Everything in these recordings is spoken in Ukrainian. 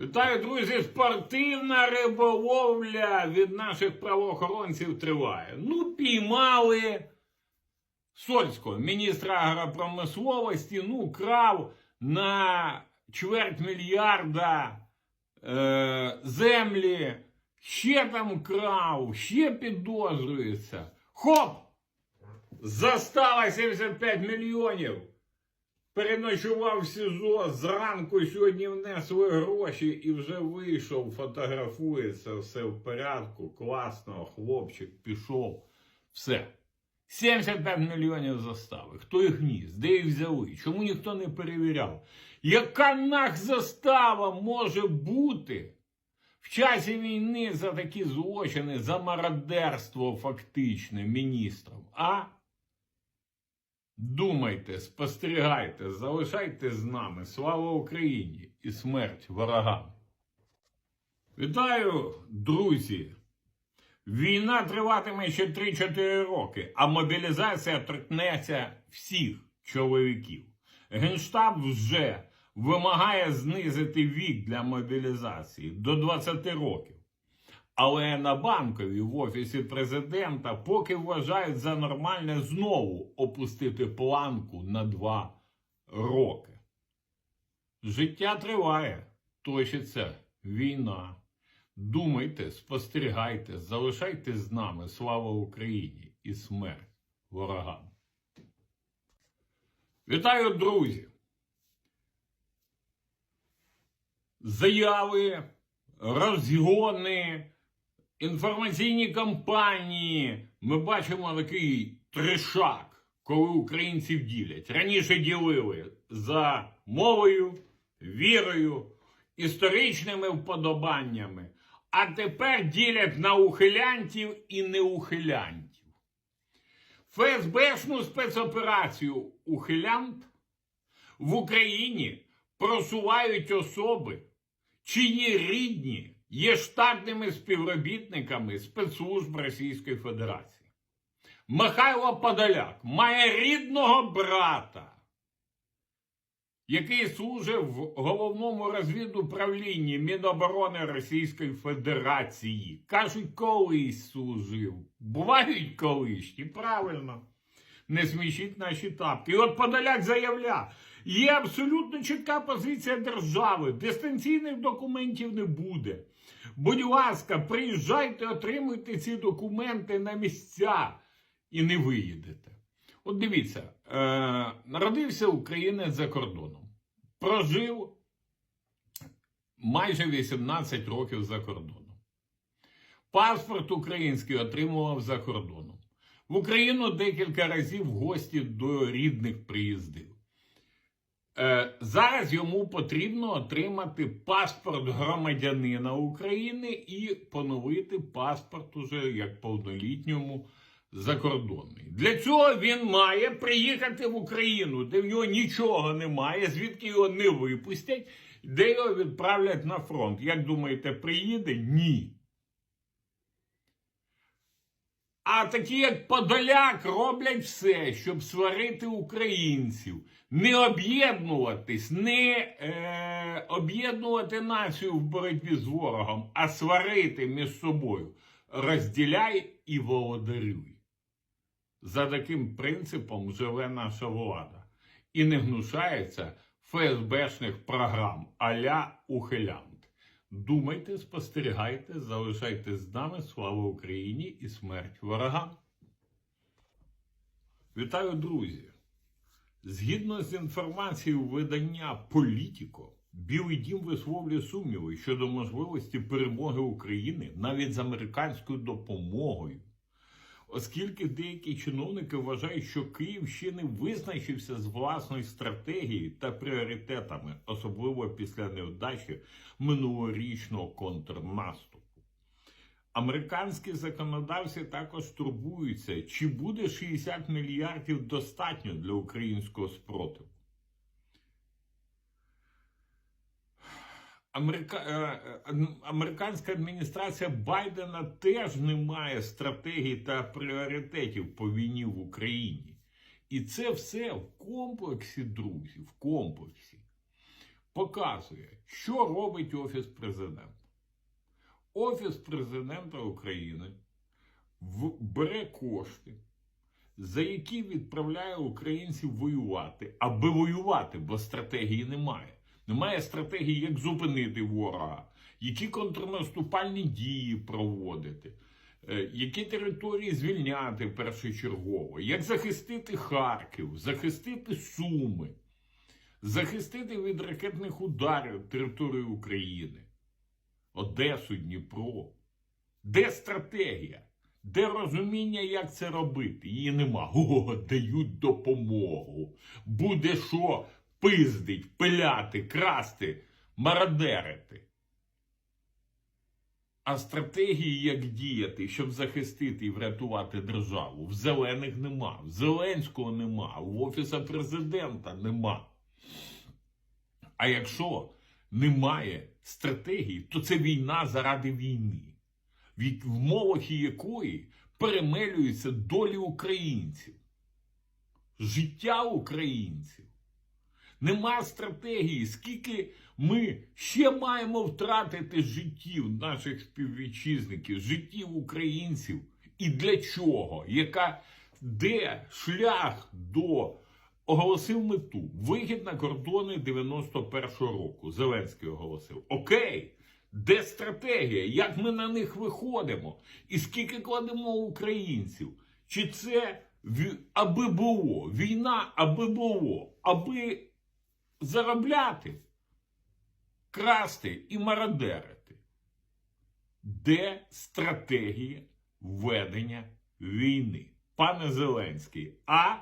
Вітаю, друзі! Спортивна риболовля від наших правоохоронців триває. Ну, піймали Сольського, міністра агропромисловості, ну, крав на чверть мільярда е, землі, ще там крав, ще підозрюється. Хоп! Застала 75 мільйонів. Переночував в СІЗО, зранку сьогодні внесли гроші і вже вийшов, фотографується, все в порядку, класно, хлопчик пішов. Все. 75 мільйонів застави. Хто їх ніс? Де їх взяли? Чому ніхто не перевіряв? Яка нах застава може бути в часі війни за такі злочини, за мародерство фактичне міністром? А? Думайте, спостерігайте, залишайте з нами. Слава Україні і смерть ворогам. Вітаю, друзі! Війна триватиме ще 3-4 роки, а мобілізація торкнеться всіх чоловіків. Генштаб вже вимагає знизити вік для мобілізації до 20 років. Але на банкові в офісі президента поки вважають за нормальне знову опустити планку на два роки. Життя триває, точиться війна. Думайте, спостерігайте, залишайте з нами слава Україні і смерть ворогам. Вітаю, друзі! Заяви, розгони інформаційні кампанії ми бачимо такий трешак, коли українців ділять. Раніше ділили за мовою, вірою, історичними вподобаннями, а тепер ділять на ухилянтів і неухилянтів. ФСБшну спецоперацію Ухилянт в Україні просувають особи, чиї рідні є штатними співробітниками спецслужб Російської Федерації. Михайло Подоляк має рідного брата, який служив в головному розвідуправлінні Міноборони Російської Федерації. Кажуть, колись служив. Бувають колишні, правильно. Не смішіть наші тапки. І от Подоляк заявляє, є абсолютно чітка позиція держави, дистанційних документів не буде. Будь ласка, приїжджайте, отримуйте ці документи на місця і не виїдете. От дивіться, е, народився українець за кордоном, прожив майже 18 років за кордоном. Паспорт український отримував за кордоном. В Україну декілька разів гості до рідних приїздив. Е, зараз йому потрібно отримати паспорт громадянина України і поновити паспорт уже як повнолітньому закордонний. Для цього він має приїхати в Україну, де в нього нічого немає, звідки його не випустять, де його відправлять на фронт. Як думаєте, приїде? Ні. А такі, як Подоляк, роблять все, щоб сварити українців, не об'єднуватись, не е, об'єднувати націю в боротьбі з ворогом, а сварити між собою. Розділяй і володарюй. За таким принципом живе наша влада і не гнушається ФСБшних програм а-ля ухилянт. Думайте, спостерігайте, залишайте з нами слава Україні і смерть ворогам. Вітаю, друзі! Згідно з інформацією видання Політіко, Білий Дім висловлює сумніви щодо можливості перемоги України навіть з американською допомогою. Оскільки деякі чиновники вважають, що Київ ще не визначився з власною стратегією та пріоритетами, особливо після невдачі минулорічного контрнаступу. Американські законодавці також турбуються, чи буде 60 мільярдів достатньо для українського спротиву. Америка... е, е, Американська адміністрація Байдена теж не має стратегії та пріоритетів по війні в Україні. І це все в комплексі, друзі, в комплексі показує, що робить Офіс президента. Офіс президента України бере кошти, за які відправляє українців воювати, аби воювати, бо стратегії немає. Немає стратегії, як зупинити ворога, які контрнаступальні дії проводити, е, які території звільняти першочергово, як захистити Харків, захистити Суми, захистити від ракетних ударів територію України, Одесу, Дніпро. Де стратегія? Де розуміння, як це робити? Її нема. О, дають допомогу. Буде що пиздить, пиляти, красти, мародерити. А стратегії, як діяти, щоб захистити і врятувати державу, в зелених нема, в Зеленського нема, в Офіса президента нема. А якщо немає стратегії, то це війна заради війни, від в молохі якої перемелюються долі українців, життя українців. Нема стратегії, скільки ми ще маємо втратити життів наших співвітчизників, життів українців, і для чого? Яка де шлях до оголосив мету вихід на кордони 91-го року. Зеленський оголосив. Окей, де стратегія? Як ми на них виходимо? І скільки кладемо українців? Чи це аби було? Війна, аби було, аби заробляти, красти і мародерити? Де стратегія ведення війни? Пане Зеленський, а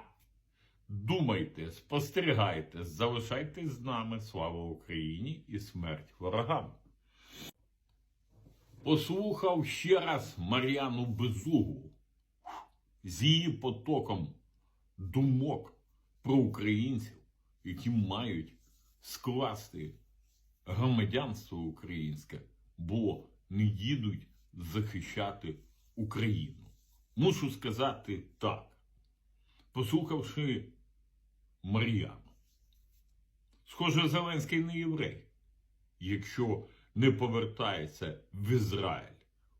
думайте, спостерігайте, залишайтесь з нами. Слава Україні і смерть ворогам. Послухав ще раз Мар'яну Безугу з її потоком думок про українців, які мають скласти громадянство українське, бо не їдуть захищати Україну. Мушу сказати так. Послухавши Мар'яну, схоже, Зеленський не єврей, якщо не повертається в Ізраїль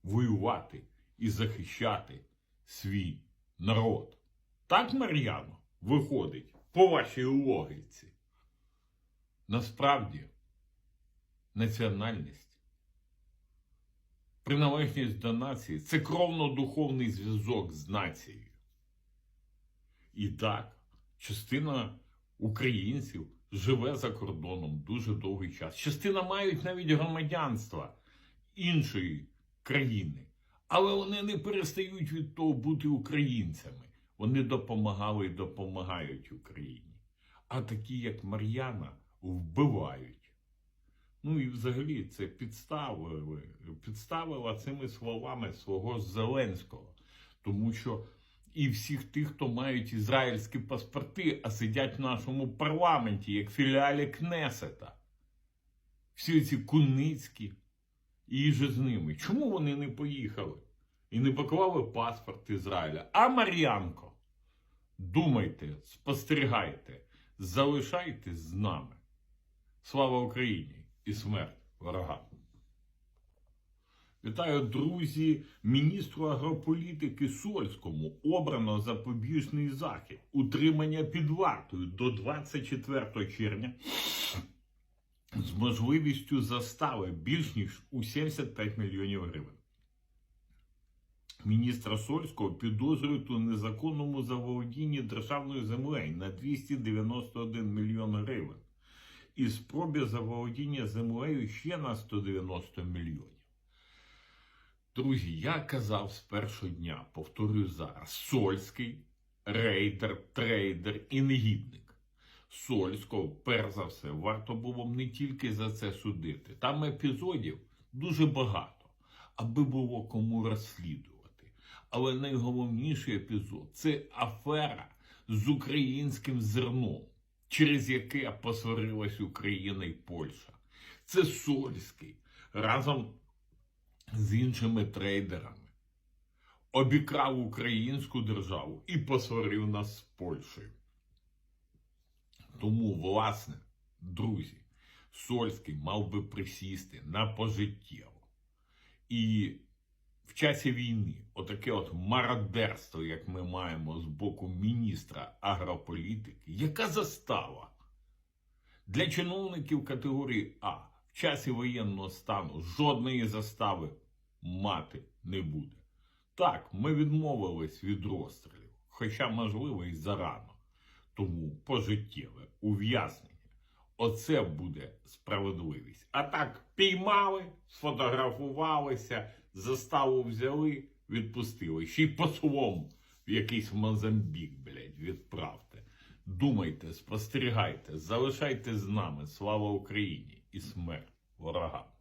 воювати і захищати свій народ. Так, Мар'яно, виходить по вашій логіці. Насправді, національність, приналежність до нації це кровно-духовний зв'язок з нацією. І так, частина українців живе за кордоном дуже довгий час. Частина мають навіть громадянства іншої країни. Але вони не перестають від того бути українцями. Вони допомагали і допомагають Україні. А такі, як Мар'яна, вбивають. Ну і взагалі це підставили, підставила цими словами свого Зеленського. Тому що і всіх тих, хто мають ізраїльські паспорти, а сидять в нашому парламенті, як філіалі Кнесета. Всі ці куницькі і же з ними. Чому вони не поїхали і не поклали паспорт Ізраїля? А Мар'янко, думайте, спостерігайте, залишайтесь з нами. Слава Україні і смерть ворогам! Вітаю, друзі, міністру агрополітики Сольському обрано запобіжний захід утримання під вартою до 24 червня з можливістю застави більш ніж у 75 мільйонів гривень. Міністра Сольського підозрюють у незаконному заволодінні державною землею на 291 мільйон гривень і спробі заволодіння землею ще на 190 мільйонів. Друзі, я казав з першого дня, повторюю зараз: Сольський рейдер, трейдер і негідник. Сольського, перш за все, варто було б не тільки за це судити. Там епізодів дуже багато, аби було кому розслідувати. Але найголовніший епізод це афера з українським зерном, через яке посварилась Україна і Польща. Це Сольський разом з іншими трейдерами обікрав українську державу і посварив нас з Польщею. Тому, власне, друзі, Сольський мав би присісти на пожиттєво. І в часі війни отаке от мародерство, як ми маємо з боку міністра агрополітики, яка застава для чиновників категорії А в часі воєнного стану жодної застави мати не буде. Так, ми відмовились від розстрілів, хоча, можливо, і зарано. Тому пожиттєве ув'язнення. Оце буде справедливість. А так піймали, сфотографувалися, заставу взяли, відпустили. Ще й послом в якийсь Мозамбік, блядь, відправте. Думайте, спостерігайте, залишайте з нами. Слава Україні і смерть ворогам.